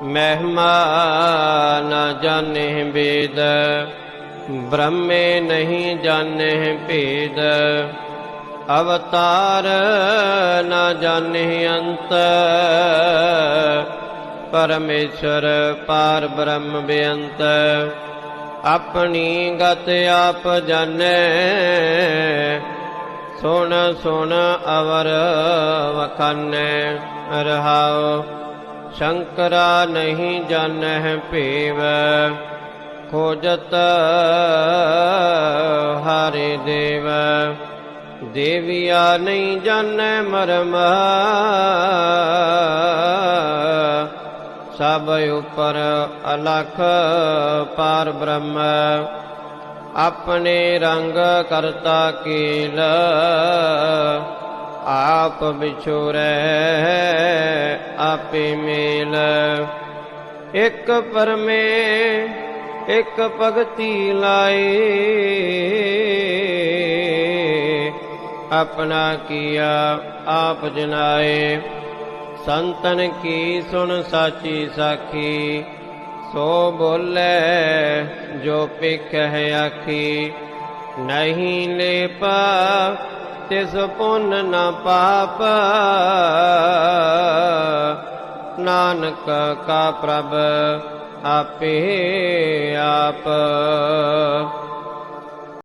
ਮਹਿਮਾ ਨਾ ਜਾਣਹਿ ਬੇਦ ਬ੍ਰਹਮੇ ਨਹੀਂ ਜਾਣਹਿ ਭੇਦ। ਅਵਤਾਰ ਨਾ ਜਾਣਹਿ ਅੰਤ, ਪਰਮੇਸ਼ਰ ਪਾਰ ਬ੍ਰਹਮ ਬੇਅੰਤ। ਆਪਣੀ ਗਤ ਆਪ ਜਾਣੈ, ਸੁਣ ਸੁਣ ਅਵਰ ਵਖਾਨੈ, ਰਹਾਉ। ਸ਼ੰਕਰਾ ਨਹੀਂ ਜਾਣਹਿ ਭੇਵ, ਖੋਜਤ ਹਾਰੇ ਦੇਵ। ਦੇਵਿਆ ਨਹੀਂ ਜਾਣੈ ਮਰਮ, ਸਭ ਉਪਰ ਅਲਖ ਪਾਰ ਬ੍ਰਹਮ। ਆਪਣੇ ਰੰਗ ਕਰਤਾ ਕੀਲ, ਆਪ ਵਿਛੋਰੈ ਆਪੇ ਮੇਲ ਇੱਕ ਪਰਮੇ ਇੱਕ ਭਗਤੀ ਲਾਏ ਆਪਣਾ ਕੀਆ ਆਪ ਜਨਾਏ ਸੰਤਨ ਕੀ ਸੁਣ ਸਾਚੀ ਸਾਖੀ ਸੋ ਬੋਲੇ ਜੋ ਪਿਖ ਹੈ ਆਖੀ ਨਹੀਂ ਲੇਪਾ ਤਿਸ ਪੁੰਨ ਨ ਪਾਪ ਨਾਨਕ ਕਾ ਪ੍ਰਭ ਆਪੇ ਆਪ